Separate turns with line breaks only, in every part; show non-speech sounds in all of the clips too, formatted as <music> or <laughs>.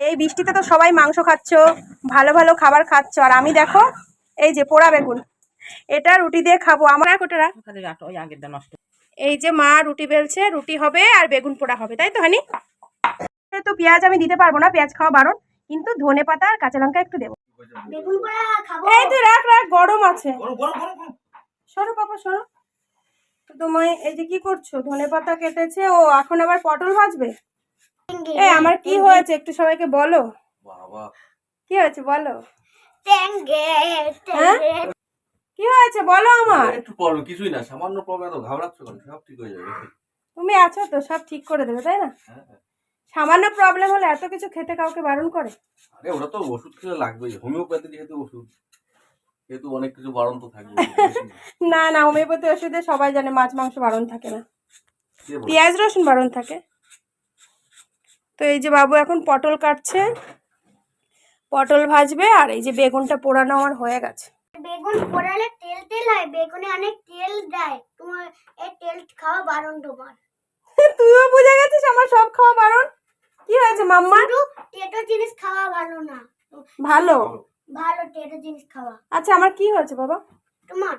এই বৃষ্টিতে তো সবাই মাংস খাচ্ছ ভালো ভালো খাবার খাচ্ছ আর আমি দেখো এই যে পোড়া বেগুন এটা রুটি দিয়ে খাব আমার
নষ্ট।
এই যে মা রুটি বেলছে রুটি হবে আর বেগুন পোড়া হবে তাই তো হানি? তো পেঁয়াজ আমি দিতে পারব না পেঁয়াজ খাওয়া বারণ কিন্তু ধনে পাতা আর কাঁচা লঙ্কা একটু দেবো।
বেগুন পোড়া খাব।
এই তুই রাখ রাখ গরম আছে। সরো পাপা সরো। তো তুমি এই যে কি করছ ধনে পাতা কেটেছে ও এখন আবার পটল ভাজবে? এই আমার কি হয়েছে? একটু সবাইকে বলো।
বাবা।
কি হয়েছে? বলো।
ট্যাঙ্গে
হ্যাঁ? কি হয়েছে? বলো আমার।
একটু প্রবলেম কিছুই না। সামান্য প্রবলেম তো ঘাবড়াচ্ছ কেন? সব ঠিক হয়ে যাবে।
তুমি আছো তো সব ঠিক করে দেবে তাই না?
হ্যাঁ।
সামান্য প্রবলেম হলে এত কিছু খেতে কাউকে বারণ করে?
আরে ওরা তো ওষুধ খেলে লাগবেই। হোমিওপ্যাথি যেহেতু ওষুধ যেহেতু অনেক কিছু বারণ তো থাকবে। <laughs>
না না হোমিওপ্যাথি ওষুধে সবাই জানে মাছ মাংস বারণ থাকে না। পেঁয়াজ রসুন বারণ থাকে। তো এই যে বাবু এখন পটল কাটছে পটল ভাজবে আর এই যে বেগুনটা পোড়ানো আমার হয়ে গেছে।
বেগুন পোড়ালে তেল তেল হয় বেগুনে অনেক তেল দেয়। তোমার এই তেল খাওয়া বারণ তোমার। <laughs>
তুইও বুঝে গেছিস আমার সব খাওয়া বারণ? কি হয়েছে মাম্মা?
টেটো জিনিস খাওয়া ভালো না।
ভালো?
ভালো টেটো জিনিস খাওয়া।
আচ্ছা আমার কি হয়েছে বাবা?
তোমার।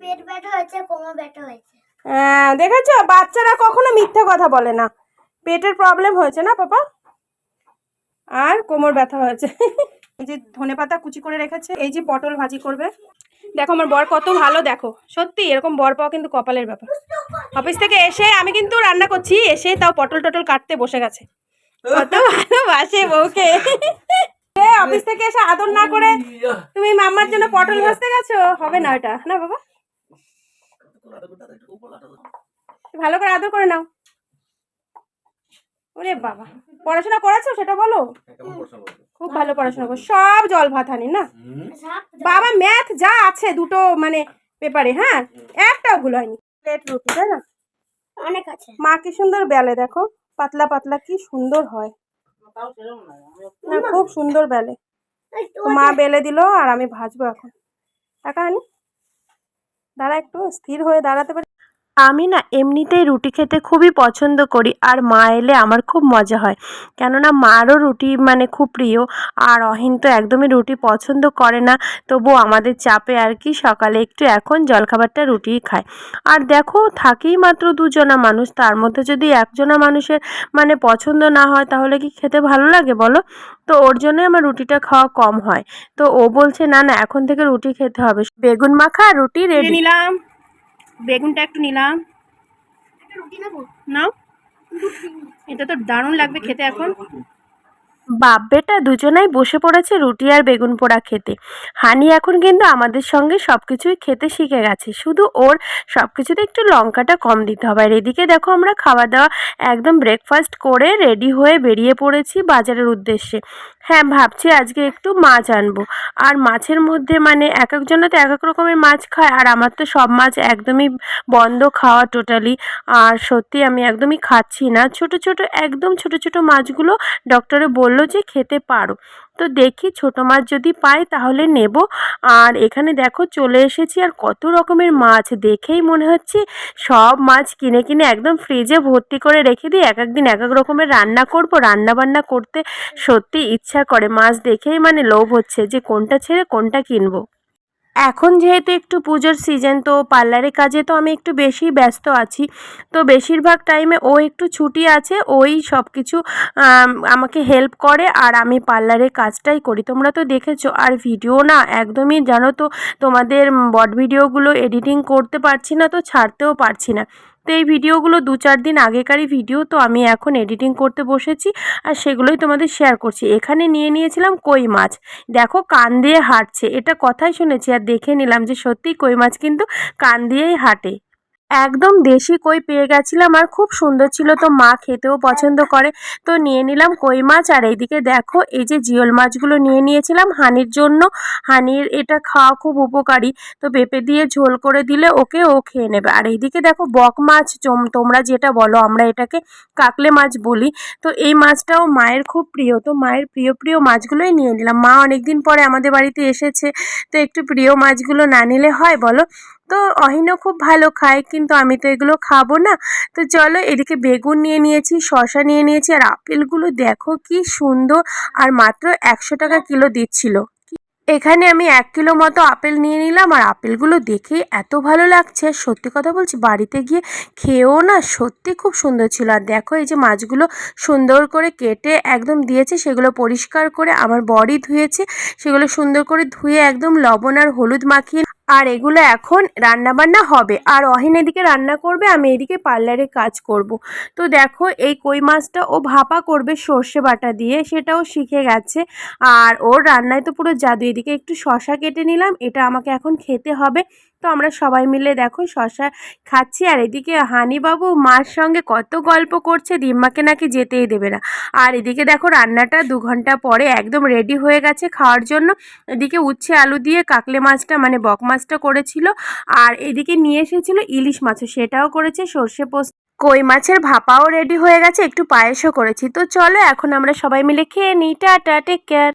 পেট ব্যথা হয়েছে কোমর ব্যথা হয়েছে।
হ্যাঁ দেখেছ? বাচ্চারা কখনো মিথ্যে কথা বলে না। পেটের প্রবলেম হয়েছে না, পাপা? আর কোমর ব্যথা হয়েছে। এই যে ধনে পাতা কুচি করে রেখেছে, এই যে পটল ভাজি করবে। দেখো, আমার বর কত ভালো, দেখো। সত্যি, এরকম বর পাওয়া কিন্তু কপালের ব্যাপার। অফিস থেকে এসে আমি কিন্তু রান্না করছি, এসে তাও পটল টটল কাটতে বসে গেছে। কত ভালোবাসে বউকে। অফিস থেকে এসে আদর না করে তুমি মাম্মার জন্য পটল ভাজতে গেছো? হবে না ওটা না বাবা? ভালো করে আদর করে নাও। ওরে বাবা। পড়াশোনা করেছ সেটা বলো? খুব ভালো পড়াশোনা করো সব জল ভাত হানি না? বাবা ম্যাথ যা আছে দুটো মানে পেপারে হ্যাঁ? একটাও ভুল হয়নি। প্লেট রুটি তাই না?
অনেক আছে।
মা কি সুন্দর বেলে দেখো। পাতলা পাতলা কি সুন্দর হয়।
তাও না
খুব সুন্দর বেলে। মা বেলে দিল আর আমি ভাজবো এখন। টাকা আনি। দাঁড়া একটু স্থির হয়ে দাঁড়াতে পারি?
আমি না এমনিতেই রুটি খেতে খুবই পছন্দ করি, আর মা এলে আমার খুব মজা হয়। কেননা মারও রুটি মানে খুব প্রিয়, আর অহিন তো একদমই রুটি পছন্দ করে না তবু আমাদের চাপে আর কি সকালে একটু এখন জলখাবারটা রুটিই খায়। আর দেখো, থাকেই মাত্র দুজনা মানুষ, তার মধ্যে যদি একজনা মানুষের মানে পছন্দ না হয়, তাহলে কি খেতে ভালো লাগে বলো? তো ওর জন্যই আমার রুটিটা খাওয়া কম হয়। তো ও বলছে, না না, এখন থেকে রুটি খেতে হবে। বেগুন মাখা, রুটি
রেডি নিলাম। বেগুনটা একটু নিলাম। নাও। এটা তো দারুণ লাগবে খেতে এখন।
বাপ বেটা দুজনাই বসে পড়েছে রুটি আর বেগুন পোড়া খেতে। হানি এখন কিন্তু আমাদের সঙ্গে সব কিছুই খেতে শিখে গেছে। শুধু ওর সব কিছুতে একটু লঙ্কাটা কম দিতে হবে। আর এদিকে দেখো আমরা খাওয়া দাওয়া একদম ব্রেকফাস্ট করে রেডি হয়ে বেরিয়ে পড়েছি বাজারের উদ্দেশ্যে। হ্যাঁ ভাবছি আজকে একটু মাছ আনব। আর মাছের মধ্যে মানে এক একজনে তো এক এক রকমের মাছ খায়, আর আমার তো সব মাছ একদমই বন্ধ খাওয়া টোটালি আর সত্যি আমি একদমই খাচ্ছি না। ছোট ছোট, একদম ছোট ছোট মাছগুলো ডক্টরে বলল যে খেতে পারো। তো দেখি ছোট মাছ যদি পাই তাহলে নেব। আর এখানে দেখো চলে এসেছি আর কত রকমের মাছ। দেখেই মনে হচ্ছে সব মাছ কিনে কিনে একদম ফ্রিজে ভর্তি করে রেখে দিই। এক একদিন এক এক রকমের রান্না করব। রান্না বান্না করতে সত্যি ইচ্ছা করে। মাছ দেখেই মানে লোভ হচ্ছে যে কোনটা ছেড়ে কোনটা কিনবো। এখন যেহেতু একটু পুজোর সিজন তো পার্লারে কাজে তো আমি একটু বেশি ব্যস্ত আছি। তো বেশিরভাগ টাইমে ও একটু ছুটি আছে, ওই সব কিছু আমাকে হেল্প করে আর আমি পার্লারে কাজটাই করি। তোমরা তো দেখেছ, আর ভিডিও না একদমই জানো তো, তোমাদের বড ভিডিওগুলো এডিটিং করতে পারছি না, তো ছাড়তেও পারছি না। তো এই ভিডিওগুলো দু চার দিন আগেকারই ভিডিও, তো আমি এখন এডিটিং করতে বসেছি আর সেগুলোই তোমাদের শেয়ার করছি। এখানে নিয়ে নিয়েছিলাম কই মাছ। দেখো কান দিয়ে হাঁটছে, এটা কথাই শুনেছি আর দেখে নিলাম যে সত্যি কই মাছ কিন্তু কান দিয়েই হাঁটে। একদম দেশি কই পেয়ে গেছিলাম আর খুব সুন্দর ছিল তো মা খেতেও পছন্দ করে। তো নিয়ে নিলাম কই মাছ আর এইদিকে দেখো এই যে জিওল মাছগুলো নিয়ে নিয়েছিলাম হানির জন্য। হানির এটা খাওয়া খুব উপকারী। তো পেঁপে দিয়ে ঝোল করে দিলে ওকে ও খেয়ে নেবে। আর এইদিকে দেখো বক মাছ তোমরা যেটা বলো আমরা এটাকে কাকলে মাছ বলি। তো এই মাছটাও মায়ের খুব প্রিয়। তো মায়ের প্রিয় প্রিয় মাছগুলোই নিয়ে নিলাম। মা অনেকদিন পরে আমাদের বাড়িতে এসেছে। তো একটু প্রিয় মাছগুলো না নিলে হয় বলো? তো অহিনও খুব ভালো খায়, কিন্তু আমি তো এগুলো খাব না। তো চলো এদিকে বেগুন নিয়ে নিয়েছি শশা নিয়ে নিয়েছি, আর আপেলগুলো দেখো কি সুন্দর, আর মাত্র একশো টাকা কিলো দিচ্ছিল। এখানে আমি এক কিলো মতো আপেল নিয়ে নিলাম, আর আপেলগুলো দেখে এত ভালো লাগছে। সত্যি কথা বলছি, বাড়িতে গিয়ে খেয়েও না সত্যি খুব সুন্দর ছিল। আর দেখো এই যে মাছগুলো সুন্দর করে কেটে একদম দিয়েছে, সেগুলো পরিষ্কার করে আমার বডি ধুয়েছে, সেগুলো সুন্দর করে ধুয়ে একদম লবণ আর হলুদ মাখিয়ে আর এগুলো এখন রান্না বান্না হবে। আর অহিন এদিকে রান্না করবে, আমি এদিকে পার্লারে কাজ করব। তো দেখো, এই কই মাছটা ও ভাপা করবে সর্ষে বাটা দিয়ে, সেটাও শিখে গেছে। আর ওর রান্নায় তো পুরো জাদু। এদিকে একটু শশা কেটে নিলাম, এটা আমাকে এখন খেতে হবে। তো আমরা সবাই মিলে দেখো শশা খাচ্ছি। আর এদিকে হানিবাবু মার সঙ্গে কত গল্প করছে, দিম্মাকে নাকি যেতেই দেবে না। আর এদিকে দেখো রান্নাটা দু ঘণ্টা পরে একদম রেডি হয়ে গেছে খাওয়ার জন্য। এদিকে উচ্ছে আলু দিয়ে কাকলে মাছটা মানে বক মাছটা করেছিল। আর এদিকে নিয়ে এসেছিল ইলিশ মাছও সেটাও করেছে, সর্ষে পোস্ত। কই মাছের ভাপাও রেডি হয়ে গেছে, একটু পায়েসও করেছি। তো চলো এখন আমরা সবাই মিলে খেয়ে নিই। Tata take care